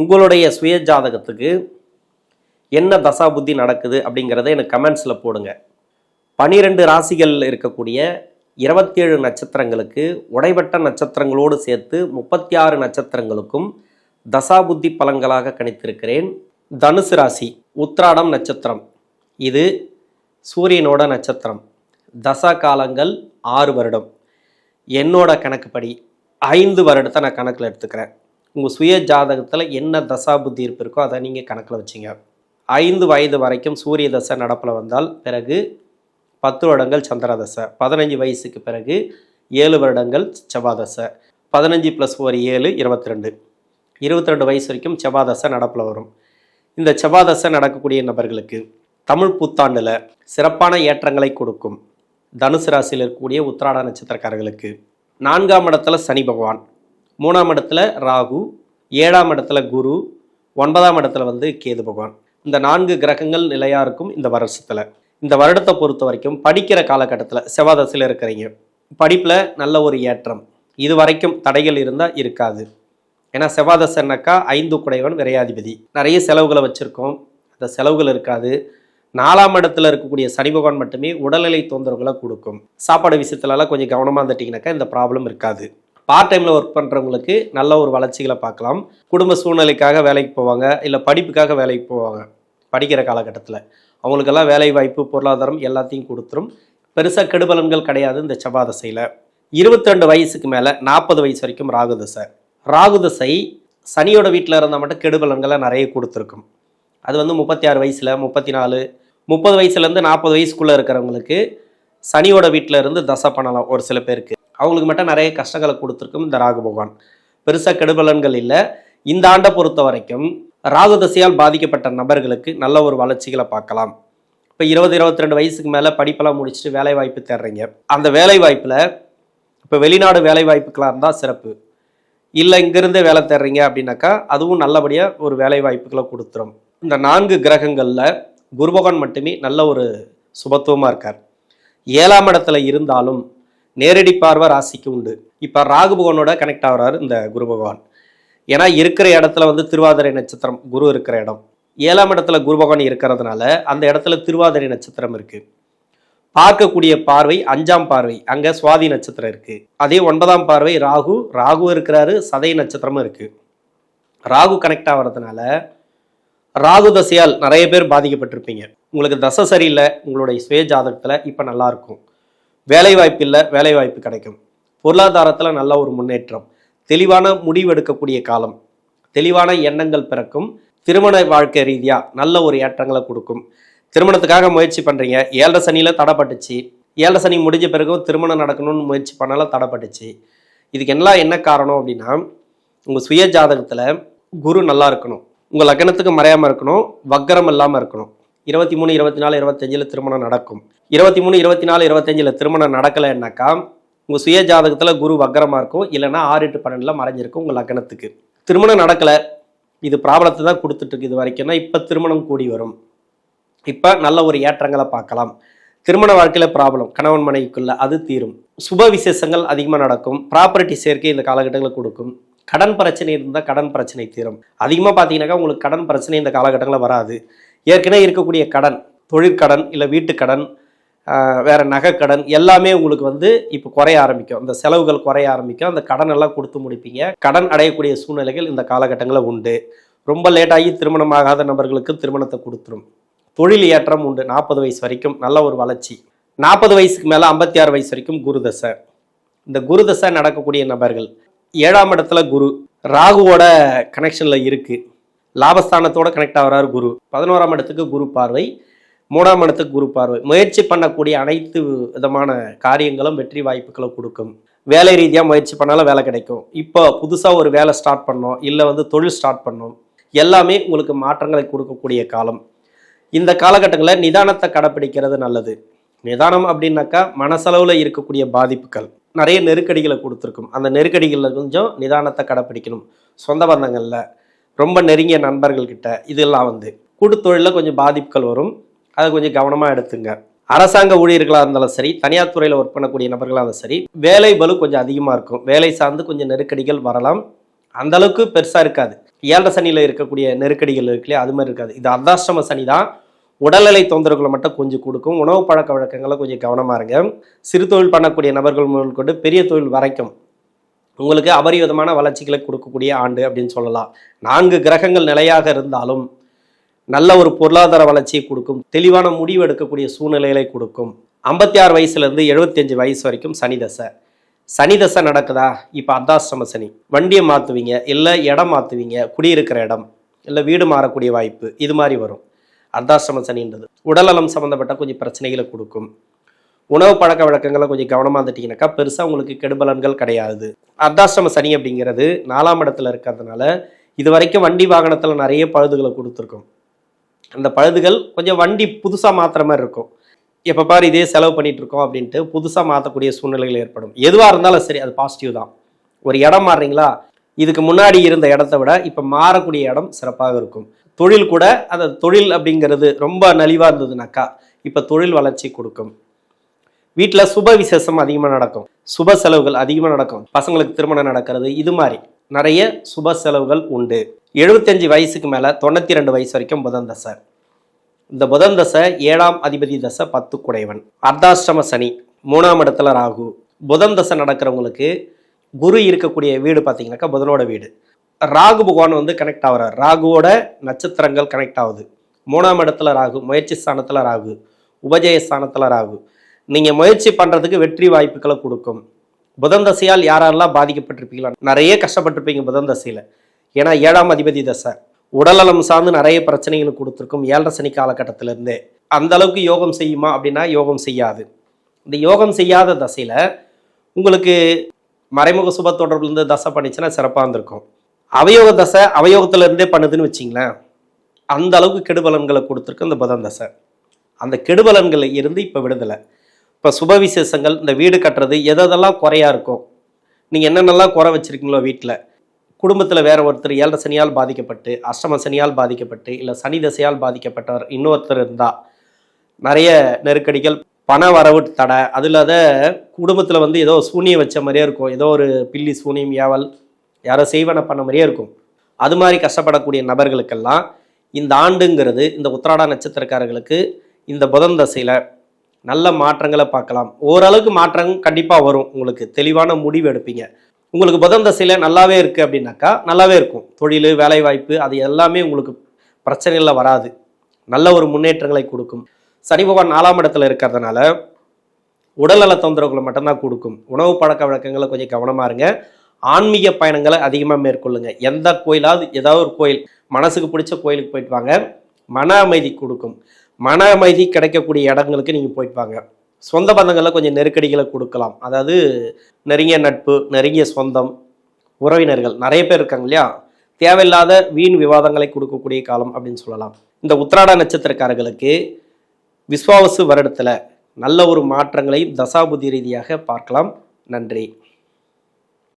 உங்களுடைய சுய ஜாதகத்துக்கு என்ன தசா புத்தி நடக்குது அப்படிங்கிறத எனக்கு கமெண்ட்ஸில் போடுங்க. பனிரெண்டு ராசிகள் இருக்கக்கூடிய இருபத்தேழு நட்சத்திரங்களுக்கு உடைபட்ட நட்சத்திரங்களோடு சேர்த்து முப்பத்தி ஆறு நட்சத்திரங்களுக்கும் தசாபுத்தி பலன்களாக கணித்திருக்கிறேன். தனுசு ராசி உத்ராடம் நட்சத்திரம். இது சூரியனோட நட்சத்திரம். தசா காலங்கள் ஆறு வருடம். என்னோட கணக்குப்படி ஐந்து வருடத்தை நான் கணக்கில் எடுத்துக்கிறேன். உங்கள் சுய ஜாதகத்தில் என்ன தசா புத்தி இருப்பு இருக்கோ அதை நீங்கள் கணக்கில் வச்சுங்க. ஐந்து வயது வரைக்கும் சூரிய தசை நடப்பில் வந்தால் பிறகு பத்து வருடங்கள் சந்திர தசை பதினஞ்சு வயசுக்கு பிறகு ஏழு வருடங்கள் செவ்வாதசை பதினஞ்சு ப்ளஸ் ஒரு ஏழு இருபத்தி ரெண்டு இருபத்தி ரெண்டு வயசு வரைக்கும் செவ்வாதசை நடப்பில் வரும். இந்த செவ்வாதசை நடக்கக்கூடிய நபர்களுக்கு தமிழ் புத்தாண்டில் சிறப்பான ஏற்றங்களை கொடுக்கும். தனுசு ராசியில் இருக்கக்கூடிய உத்திராட நட்சத்திரக்காரர்களுக்கு நான்காம் இடத்துல சனி பகவான். மூணாம் இடத்துல ராகு ஏழாம் இடத்துல குரு ஒன்பதாம் இடத்துல வந்து கேது பகவான். இந்த நான்கு கிரகங்கள் நிலையாக இருக்கும் இந்த வருஷத்தில். இந்த வருடத்தை பொறுத்த வரைக்கும் படிக்கிற காலகட்டத்தில் செவ்வாதசையில் இருக்கிறீங்க. படிப்பில் நல்ல ஒரு ஏற்றம். இது வரைக்கும் தடைகள் இருந்தால் இருக்காது. ஏன்னா செவ்வாதசைனாக்கா ஐந்து குடைவன் விரையாதிபதி. நிறைய செலவுகளை வச்சுருக்கோம். அந்த செலவுகள் இருக்காது. நாலாம் இடத்துல இருக்கக்கூடிய சனி பகவான் மட்டுமே உடல்நிலை தொந்தரவுகளை கொடுக்கும். சாப்பாடு விஷயத்துலலாம் கொஞ்சம் கவனமாக இருந்துட்டிங்கனாக்கா இந்த ப்ராப்ளம் இருக்காது. பார்ட் டைமில் ஒர்க் பண்ணுறவங்களுக்கு நல்ல ஒரு வளர்ச்சிகளை பார்க்கலாம். குடும்ப சூழ்நிலைக்காக வேலைக்கு போவாங்க இல்லை படிப்புக்காக வேலைக்கு போவாங்க. படிக்கிற காலகட்டத்தில். அவங்களுக்கெல்லாம் வேலை வாய்ப்பு பொருளாதாரம் எல்லாத்தையும் கொடுத்துரும். பெருசாக கெடுபலன்கள் கிடையாது இந்த செவ்வாதசையில். இருபத்திரெண்டு இருபத்தி வயசுக்கு மேலே நாற்பது வயசு வரைக்கும் ராகுதசை ராகுதசை ராகு தசை சனியோட வீட்டில் இருந்தால் மட்டும் கெடுபலன்களை நிறைய கொடுத்துருக்கும். அது வந்து முப்பத்தி ஆறு வயசில் முப்பத்தி நாலு முப்பது வயசுலேருந்து நாற்பது வயசுக்குள்ளே இருக்கிறவங்களுக்கு சனியோட வீட்டில் இருந்து தசை பண்ணலாம் ஒரு சில பேருக்கு. அவங்களுக்கு மட்டும் நிறைய கஷ்டங்களை கொடுத்துருக்கும் இந்த ராகு பகவான். பெருசாக கெடுபலன்கள் இல்லை. இந்த ஆண்டை பொறுத்த வரைக்கும் ராகு தசையால் பாதிக்கப்பட்ட நபர்களுக்கு நல்ல ஒரு வளர்ச்சிகளை பார்க்கலாம். இப்போ இருபது இருபத்தி ரெண்டு வயசுக்கு மேலே படிப்பெல்லாம் முடிச்சுட்டு வேலை வாய்ப்பு தேடுறீங்க. அந்த வேலை வாய்ப்பில் இப்போ வெளிநாடு வேலை வாய்ப்புகளாக இருந்தால் சிறப்பு. இல்லை இங்கிருந்தே வேலை தேடுறீங்க அப்படின்னாக்கா அதுவும் நல்லபடியாக ஒரு வேலை வாய்ப்புகளை கொடுத்துரும். இந்த நான்கு கிரகங்களில் குருபகவான் மட்டுமே நல்ல ஒரு சுபத்துவமாக இருக்கார். ஏழாம் இடத்துல இருந்தாலும் நேரடி பார்வை ராசிக்கு உண்டு. இப்போ ராகு பகவானோட கனெக்ட் ஆகிறார் இந்த குரு பகவான். ஏன்னா இருக்கிற இடத்துல வந்து திருவாதிரை நட்சத்திரம் குரு இருக்கிற இடம். ஏழாம் இடத்துல குரு பகவான் இருக்கிறதுனால அந்த இடத்துல திருவாதிரை நட்சத்திரம் இருக்குது பார்க்கக்கூடிய பார்வை அஞ்சாம் பார்வை அங்கே சுவாதி நட்சத்திரம் இருக்குது அதே ஒன்பதாம் பார்வை ராகு ராகு இருக்கிறாரு சதை நட்சத்திரமும் இருக்குது ராகு கனெக்ட் ஆகிறதுனால ராகு தசையால் நிறைய பேர் பாதிக்கப்பட்டிருப்பீங்க. உங்களுக்கு தசை சரியில்லை உங்களுடைய சுய ஜாதகத்தில் இப்போ நல்லாயிருக்கும் வேலைவாய்ப்பு இல்லை வேலைவாய்ப்பு கிடைக்கும். பொருளாதாரத்தில் நல்ல ஒரு முன்னேற்றம். தெளிவான முடிவு எடுக்கக்கூடிய காலம். தெளிவான எண்ணங்கள் பிறக்கும். திருமண வாழ்க்கை ரீதியாக நல்ல ஒரு ஏற்றங்களை கொடுக்கும். திருமணத்துக்காக முயற்சி பண்ணுறீங்க ஏழரை சனியில் தடைப்பட்டுச்சு. ஏழரை சனி முடிஞ்ச பிறகும் திருமணம் நடக்கணும்னு முயற்சி பண்ணாலும் தடைப்பட்டுச்சு. இதுக்கு எல்லாம் என்ன காரணம் அப்படின்னா உங்கள் சுய ஜாதகத்தில் குரு நல்லா இருக்கணும். உங்கள் லக்னத்துக்கு மறையாமல் இருக்கணும். வக்கரம் இல்லாமல் இருக்கணும். இருபத்தி மூணு இருபத்தி நாலு இருபத்தஞ்சில் திருமணம் நடக்கும். இருபத்தி மூணு இருபத்தி நாலு இருபத்தஞ்சில் திருமணம் நடக்கலைன்னாக்கா உங்கள் சுய ஜாதகத்தில் குரு வக்கரமாக இருக்கும் இல்லைன்னா ஆறு எட்டு பன்னெண்டில் மறைஞ்சிருக்கும் உங்கள் லக்னத்துக்கு திருமணம் நடக்கலை. இது ப்ராப்ளத்தை தான் கொடுத்துட்ருக்கு இது வரைக்கும்னா இப்போ திருமணம் கூடி வரும். இப்போ நல்ல ஒரு ஏற்றங்களை பார்க்கலாம். திருமண வாழ்க்கையில் ப்ராப்ளம் கணவன் மனைவிக்குள்ள அது தீரும். சுப விசேஷங்கள் அதிகமாக நடக்கும். ப்ராப்பர்ட்டி சேர்க்கை இந்த காலகட்டங்களில் கொடுக்கும். கடன் பிரச்சனை இருந்தால் கடன் பிரச்சனை தீரும். அதிகமாக பார்த்தீங்கன்னாக்கா உங்களுக்கு கடன் பிரச்சனை இந்த காலகட்டங்களில் வராது. ஏற்கனவே இருக்கக்கூடிய கடன் தொழிற்கடன் இல்லை வீட்டுக்கடன் வேறு நகைக்கடன் எல்லாமே உங்களுக்கு வந்து இப்போ குறைய ஆரம்பிக்கும். அந்த செலவுகள் குறைய ஆரம்பிக்கும். அந்த கடன் எல்லாம் கொடுத்து முடிப்பீங்க. கடன் அடையக்கூடிய சூழ்நிலைகள் இந்த காலகட்டங்களில் உண்டு. ரொம்ப லேட்டாகி திருமணமாகாத நபர்களுக்கு திருமணத்தை கொடுத்துரும். தொழில் ஏற்றம் உண்டு. நாற்பது வயசு வரைக்கும் நல்ல ஒரு வளர்ச்சி. நாற்பது வயசுக்கு மேலே ஐம்பத்தி ஆறு வயசு வரைக்கும் குருதசை இந்த குருதசை நடக்கக்கூடிய நபர்கள் ஏழாம் இடத்துல குரு ராகுவோட கனெக்ஷனில் இருக்குது லாபஸ்தானத்தோட கனெக்ட் ஆகிறார் குரு. பதினோராம் இடத்துக்கு குரு பார்வை மூணாம் இடத்துக்கு குரு பார்வை. முயற்சி பண்ணக்கூடிய அனைத்து விதமான காரியங்களும் வெற்றி வாய்ப்புகளை கொடுக்கும். வேலை ரீதியாக முயற்சி பண்ணாலும் வேலை கிடைக்கும். இப்போ புதுசாக ஒரு வேலை ஸ்டார்ட் பண்ணோம் இல்லை வந்து தொழில் ஸ்டார்ட் பண்ணோம். எல்லாமே உங்களுக்கு மாற்றங்களை கொடுக்கக்கூடிய காலம். இந்த காலகட்டங்களில் நிதானத்தை கடைப்பிடிக்கிறது நல்லது. நிதானம் அப்படின்னாக்கா மனசளவில் இருக்கக்கூடிய பாதிப்புகள். நிறைய நெருக்கடிகளை கொடுத்துருக்கும். அந்த நெருக்கடிகளில் கொஞ்சம் நிதானத்தை கடைப்பிடிக்கணும். சொந்த பந்தங்களில். ரொம்ப நெருங்கிய நண்பர்கள்கிட்ட இதெல்லாம் வந்து கூட்டுத்தொழிலில் கொஞ்சம் பாதிப்புகள் வரும். அதை கொஞ்சம் கவனமாக எடுத்துங்க. அரசாங்க ஊழியர்களாக இருந்தாலும் சரி தனியார் துறையில் ஒர்க் பண்ணக்கூடிய நபர்களாக இருந்தாலும் சரி வேலை பலு கொஞ்சம் அதிகமாக இருக்கும். வேலை சார்ந்து கொஞ்சம் நெருக்கடிகள் வரலாம். அந்த அளவுக்கு பெருசாக இருக்காது. ஏழரை சனியில் இருக்கக்கூடிய நெருக்கடிகள் இருக்குல்லையே அது மாதிரி இருக்காது. இது அர்த்தாஷ்டம சனி தான். உடல்நிலை தொந்தரவுகளை மட்டும் கொஞ்சம் கொடுக்கும். உணவு பழக்க வழக்கங்களை கொஞ்சம் கவனமாக இருங்க. சிறு தொழில் பண்ணக்கூடிய நபர்கள் முதல் கொண்டு பெரிய தொழில் வரைக்கும் உங்களுக்கு அபரிவிதமான வளர்ச்சிகளை கொடுக்கக்கூடிய ஆண்டு அப்படின்னு சொல்லலாம். நான்கு கிரகங்கள் நிலையாக இருந்தாலும் நல்ல ஒரு பொருளாதார வளர்ச்சியை கொடுக்கும் தெளிவான முடிவு எடுக்கக்கூடிய சூழ்நிலைகளை கொடுக்கும். ஐம்பத்தி ஆறு வயசுலேருந்து எழுபத்தஞ்சு வயசு வரைக்கும் சனி தசை. சனி தசை நடக்குதா? இப்போ அர்த்தாசிரம சனி. வண்டியை மாற்றுவீங்க இல்லை இடம் மாற்றுவீங்க குடியிருக்கிற இடம் இல்லை வீடு மாறக்கூடிய வாய்ப்பு இது மாதிரி வரும். அர்த்தாசிரம சனின்றது. உடல்நலம் சம்மந்தப்பட்ட கொஞ்சம் பிரச்சனைகளை கொடுக்கும். உணவு பழக்க வழக்கங்களை கொஞ்சம் கவனமாக இருந்துட்டீங்கன்னாக்கா பெருசாக உங்களுக்கு கெடுபலன்கள் கிடையாது. அர்த்தாஷ்டம சனி அப்படிங்கிறது நாலாம் இடத்துல இருக்கிறதுனால இது வரைக்கும் வண்டி வாகனத்தில் நிறைய பழுதுகளை கொடுத்துருக்கோம். அந்த பழுதுகள் கொஞ்சம் வண்டி புதுசாக மாற்றுற மாதிரி இருக்கும். எப்போ பாரு இதே செலவு பண்ணிகிட்டு இருக்கோம் அப்படின்ட்டு புதுசாக மாற்றக்கூடிய சூழ்நிலைகள் ஏற்படும். எதுவாக இருந்தாலும் சரி அது பாசிட்டிவ் தான். ஒரு இடம் மாறுறீங்களா? இதுக்கு முன்னாடி இருந்த இடத்த விட இப்போ மாறக்கூடிய இடம் சிறப்பாக இருக்கும். தொழில் கூட அந்த தொழில் அப்படிங்கிறது ரொம்ப நலிவாக இருந்ததுனாக்கா இப்போ தொழில் வளர்ச்சி கொடுக்கும். வீட்டில் சுப விசேஷம் அதிகமாக நடக்கும். சுப செலவுகள் அதிகமாக நடக்கும். பசங்களுக்கு திருமணம் நடக்கிறது இது மாதிரி நிறைய சுப செலவுகள் உண்டு. எழுபத்தஞ்சு வயசுக்கு மேலே தொண்ணூற்றி ரெண்டு வயசு வரைக்கும் புதன் தசை. இந்த புதன் தசை ஏழாம் அதிபதி தசை பத்து குடைவன் அர்த்தாஷ்டம சனி மூணாம் இடத்துல ராகு. புதன் தசை நடக்கிறவங்களுக்கு குரு இருக்கக்கூடிய வீடு பார்த்தீங்கன்னாக்கா புதனோட வீடு. ராகு பகவான் வந்து கனெக்ட் ஆகிறார் ராகுவோட நட்சத்திரங்கள் கனெக்ட் ஆகுது. மூணாம் இடத்துல ராகு முயற்சி ஸ்தானத்தில் ராகு உபஜய ஸ்தானத்தில் ராகு. நீங்கள் முயற்சி பண்ணுறதுக்கு வெற்றி வாய்ப்புகளை கொடுக்கும். புதன் தசையால் யாரெல்லாம் பாதிக்கப்பட்டிருப்பீங்களா நிறைய கஷ்டப்பட்டிருப்பீங்க புதன் தசையில். ஏன்னா ஏழாம் அதிபதி தசை. உடல்நலம் சார்ந்து நிறைய பிரச்சனைகளை கொடுத்துருக்கும் ஏழரை சனி காலகட்டத்திலேருந்தே. அந்த அளவுக்கு யோகம் செய்யுமா அப்படின்னா யோகம் செய்யாது. இந்த யோகம் செய்யாத தசையில் உங்களுக்கு மறைமுக சுப தொடர்புலேருந்து தசை பண்ணிச்சுன்னா சிறப்பாக இருந்திருக்கும். அவயோக தசை அவயோகத்திலேருந்தே பண்ணுதுன்னு வச்சிங்களேன் அந்த அளவுக்கு கெடுபலன்களை கொடுத்துருக்கு இந்த புதன் தசை. அந்த கெடுபலன்களை இருந்து இப்போ விடுதலை. இப்போ சுப விசேஷங்கள் இந்த வீடு கட்டுறது எதெல்லாம் குறையா இருக்கும்? நீங்கள் என்னென்னலாம் குறை வச்சிருக்கீங்களோ வீட்டில் குடும்பத்தில் வேற ஒருத்தர் ஏழரை சனியால் பாதிக்கப்பட்டு அஷ்டம சனியால் பாதிக்கப்பட்டு இல்லை சனி தசையால் பாதிக்கப்பட்டவர் இன்னொருத்தர் இருந்தால் நிறைய நெருக்கடிகள் பண வரவு தடை அது இல்லாத குடும்பத்தில் வந்து ஏதோ சூனியம் வச்ச மாதிரியே இருக்கும். ஏதோ ஒரு பில்லி சூனியம் ஏவல் யாரோ செய்வன பண்ண மாதிரியே இருக்கும். அது மாதிரி கஷ்டப்படக்கூடிய நபர்களுக்கெல்லாம் இந்த ஆண்டுங்கிறது இந்த உத்திராட நட்சத்திரக்காரர்களுக்கு இந்த புதன் தசையில் நல்ல மாற்றங்களை பார்க்கலாம். ஓரளவுக்கு மாற்றம் கண்டிப்பாக வரும். உங்களுக்கு தெளிவான முடிவு எடுப்பீங்க. உங்களுக்கு புதன் தசையில் நல்லாவே இருக்குது அப்படின்னாக்கா நல்லாவே இருக்கும். தொழில் வேலைவாய்ப்பு அது எல்லாமே உங்களுக்கு பிரச்சனைகளில் வராது. நல்ல ஒரு முன்னேற்றங்களை கொடுக்கும். சனி பகவான் நாலாம் இடத்துல இருக்கிறதுனால உடல்நல தொந்தரவுகளை மட்டும்தான் கொடுக்கும். உணவு பழக்க வழக்கங்களை கொஞ்சம் கவனமாக இருங்க. ஆன்மீக பயணங்களை அதிகமாக மேற்கொள்ளுங்க. எந்த கோயிலாவது ஏதாவது ஒரு கோயில் மனசுக்கு பிடிச்ச கோயிலுக்கு போயிட்டு வாங்க. மன அமைதி கொடுக்கும். மன அமைதி கிடைக்கக்கூடிய இடங்களுக்கு நீங்கள் போயிட்டு சொந்த பந்தங்களில் கொஞ்சம் நெருக்கடிகளை கொடுக்கலாம். அதாவது நெருங்கிய நட்பு நெருங்கிய சொந்தம் உறவினர்கள் நிறைய பேர் இருக்காங்க இல்லையா? தேவையில்லாத வீண் விவாதங்களை கொடுக்கக்கூடிய காலம் அப்படின்னு சொல்லலாம். இந்த உத்திராட நட்சத்திரக்காரர்களுக்கு விஸ்வாவசு வருடத்தில் நல்ல ஒரு மாற்றங்களை தசாபுதி ரீதியாக பார்க்கலாம். நன்றி.